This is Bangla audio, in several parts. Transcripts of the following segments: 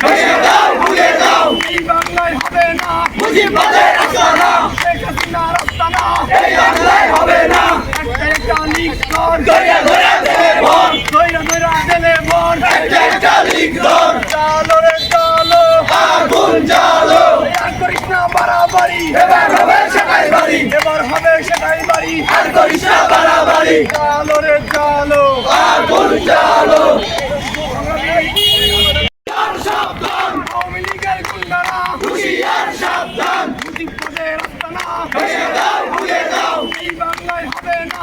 ভেঙে দাও ভুলে যাও এই বাংলায় হবে না মুজিবাদের আস্তানা শেখ হাসিনার আস্তানা এই বাংলায় হবে না একটা একটা লিগ কর দরিয়া দরিয়া দেবে মন দইরা দইরা দেলে মন একটা একটা লিখ দর চালো রে চালো আগুন জ্বালো আর করিস না বাড়াবাড়ি। এবার হবে সেটাই বাড়ি এবার হবে সেটাই বাড়ি আর করিস না বাড়াবাড়ি। চালো রে চালো আগুন জ্বালো আর সাবধান আওয়ামী লীগের গুন্ডারা হুশিয়ার সাবধান মুজিববাদের আস্তানা ভেঙে দাও ভুলে যাও এই বাংলায় হবে না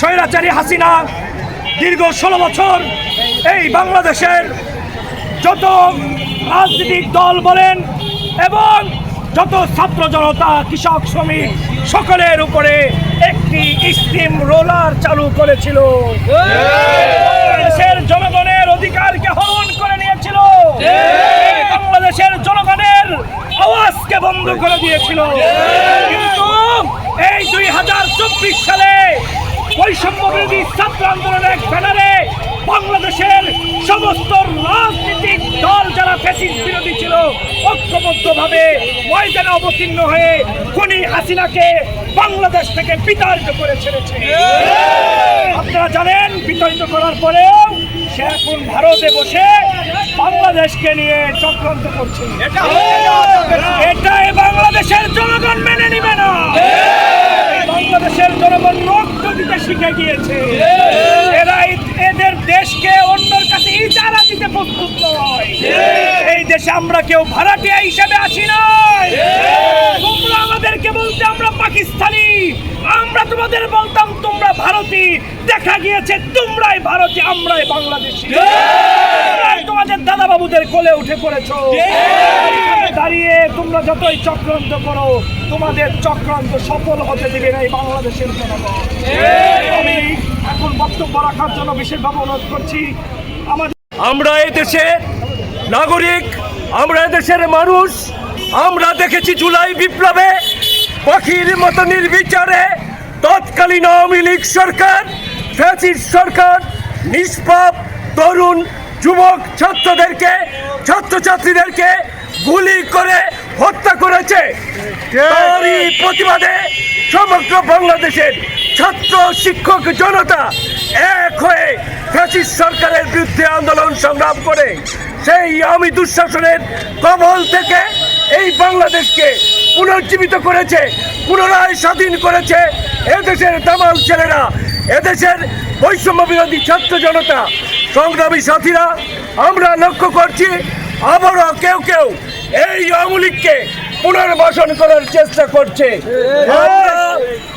স্বৈরাচারী হাসিনা দীর্ঘ ষোলো বছর এই বাংলাদেশের যত রাজনৈতিক দল বলেন এবং যত ছাত্র জনতা, কৃষক, শ্রমিক সকলের উপরে একটি স্টিম রোলার চালু করেছিল। বাংলাদেশের জনগণের অধিকারকে হরণ করে নিয়েছিল। বাংলাদেশের জনগণের আওয়াজকে বন্ধ করে দিয়েছিল। কিন্তু এই দুই হাজার চব্বিশ সালে বৈষম্য বিরোধী ছাত্র আন্দোলনের ব্যানারে বাংলাদেশের সমস্ত রাজনৈতিক দল যারা ফ্যাসিস্ট বিরোধী ছিল ঐক্যবদ্ধভাবে ময়দানে অবতীর্ণ হয়ে খুনি হাসিনাকে বাংলাদেশ থেকে বিতাড়িত করে ছেড়েছে। আপনারা জানেন বিতাড়িত করার পরেও সে এখন ভারতে বসে বাংলাদেশকে নিয়ে চক্রান্ত করছে। এটাই বাংলাদেশের জনগণ মেনে নিবে না। বাংলাদেশের জনগণ রক্ত দিতে শিখে গিয়েছে। এরা এদের দেশকে অন্যের কাছে ইজারা দিতে প্রস্তুত নয়। এই দেশে আমরা কেউ ভাড়াটিয়া হিসেবে আছি নয়। তোমরা আমাদেরকে বলতে আমরা পাকিস্তানি। আমরা তোমাদের বলতাম, তোমরা ভারতী। দেখা গিয়েছে, তোমরাই ভারতী, আমরাই বাংলাদেশি। তোমাদের দাদা বাবুদের কোলে উঠে পড়েছ। দাঁড়িয়ে তোমরা যতই চক্রান্ত করো তোমাদের চক্রান্ত সফল হতে দিবে না এই বাংলাদেশের জনগণ। আমি এখন বক্তব্য রাখার জন্য বিশেষভাবে অনুরোধ করছি আমাদের আমরা এই দেশে নাগরিক আমরা দেশের মানুষ আমরা দেখেছি জুলাই বিপ্লবে পাখির মতো নির্বিচারে তৎকালীন আওয়ামী লীগ সরকার ফ্যাসিস্ট সরকার নিষ্পাপ তরুণ যুবক ছাত্রদেরকে ছাত্রছাত্রীদেরকে গুলি করে হত্যা করেছে। তারই প্রতিবাদে সমগ্র বাংলাদেশের ছাত্র শিক্ষক জনতা এক হয়ে ফ্যাসিস্ট সরকারের বিরুদ্ধে আন্দোলন সংগ্রাম করে। সেই আমি দুঃশাসনের কবল থেকে এই বাংলাদেশকে পুনর্জীবিত করেছে পুনরায় স্বাধীন করেছে এদেশের দামাল ছেলেরা এদেশের বৈষম্য বিরোধী ছাত্র জনতা। সংগ্রামী সাথীরা আমরা লক্ষ্য করছি আবারও কেউ কেউ এই আওয়ামী লীগকে পুনর্বাসন করার চেষ্টা করছে।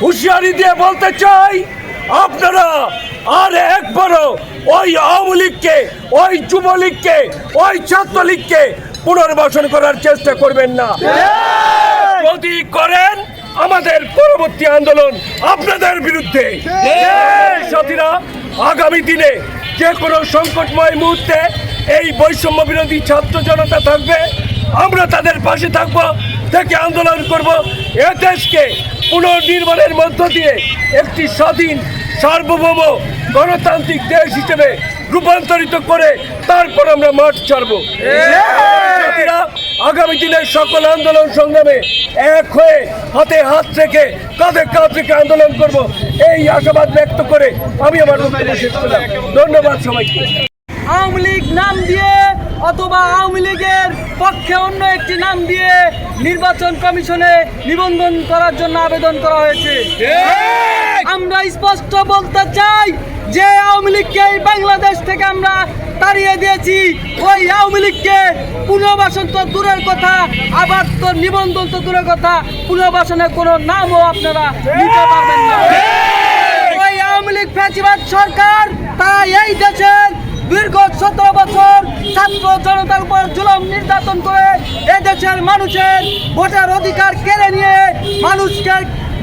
হুঁশিয়ারি দিয়ে বলতে চাই আপনারা আর একবারও ওই আওয়ামী লীগকে ওই যুবলীগকে ওই ছাত্রলীগকে পুনর্বাসন করার চেষ্টা করবেন না। যদি করেন আমাদের পরবর্তী আন্দোলন আপনাদের বিরুদ্ধে। সাথীরা আগামী দিনে যে কোনো সংকটময় মুহূর্তে এই বৈষম্য বিরোধী ছাত্র জনতা থাকবে। আমরা তাদের পাশে থাকব থেকে আন্দোলন করব। এ দেশকে পুনর্নির্মাণের মধ্য দিয়ে একটি স্বাধীন সার্বভৌম গণতান্ত্রিক দেশ হিসেবে রূপান্তরিত করে তারপর আমরা মাঠ ছাড়বো। আগামী দিনের সকল আন্দোলন সংগ্রামে এক হয়ে হাতে হাত রেখে কাঁধে কাঁধ রেখে আন্দোলন করব। এই আশাবাদ ব্যক্ত করে আমি আমার বক্তব্য শেষ করলাম। ধন্যবাদ সবাইকে। আওয়ামী লীগ নাম দিয়ে অথবা আওয়ামী লীগের পক্ষে অন্য একটি নাম দিয়ে নির্বাচন কমিশনে নিবন্ধন করার জন্য আবেদন করা হয়েছে। আমরা স্পষ্ট বলতে চাই যে আওয়ামী লীগকে এই বাংলাদেশ থেকে আমরা তাড়িয়ে দিয়েছি। ওই আওয়ামী লীগকে পুনর্বাসন তো দূরের কথা আবার তো নিবন্ধন তো দূরের কথা পুনর্বাসনের কোনো নামও আপনারা নিতে পারবেন না। ওই আওয়ামী লীগ ফ্যাসিবাদ সরকার তারা এই দেশের দীর্ঘ সতেরো বছর ছাত্র জনতার উপর জুলুম নির্যাতন করে এদেশের মানুষের ভোটের অধিকার কেড়ে নিয়ে মানুষকে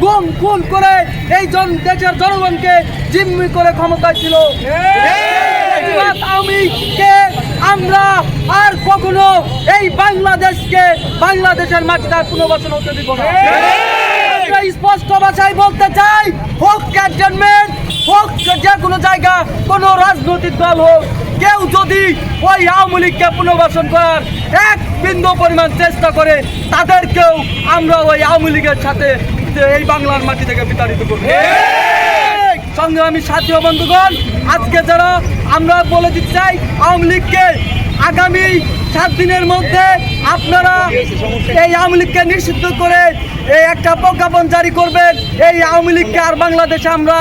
গুম খুন করে এই জন দেশের জনগণকে জিম্মি করে ক্ষমতা ছিল। লীগকে আমরা আর কখনো এই বাংলাদেশকে বাংলাদেশের মাটিতে আর পুনর্বাসন হতে দিব না। স্পষ্ট ভাষায় বলতে চাই হোক ক্যান্টনমেন্ট হোক যে কোনো জায়গা কোনো রাজনৈতিক দল হোক কেউ যদি ওই আওয়ামী লীগকে পুনর্বাসন করার এক বিন্দু পরিমাণ চেষ্টা করে তাদেরকেও আমরা ওই আওয়ামী লীগের সাথে এই বাংলার মাটি থেকে বিতাড়িত করব। সঙ্গে আমি সাথী বন্ধুগণ আজকে যারা আমরা বলে দিতে চাই আওয়ামী লীগকে আগামী সাত দিনের মধ্যে আপনারা এই আওয়ামী লীগকে নিষিদ্ধ করে এই একটা প্রজ্ঞাপন জারি করবেন। এই আওয়ামী লীগকে আর বাংলাদেশে আমরা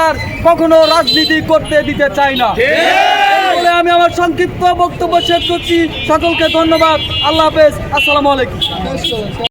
কখনো রাজনীতি করতে দিতে চাই না। বলে আমি আমার সংক্ষিপ্ত বক্তব্য শেষ করছি। সকলকে ধন্যবাদ। আল্লাহ হাফেজ। আসসালামু আলাইকুম।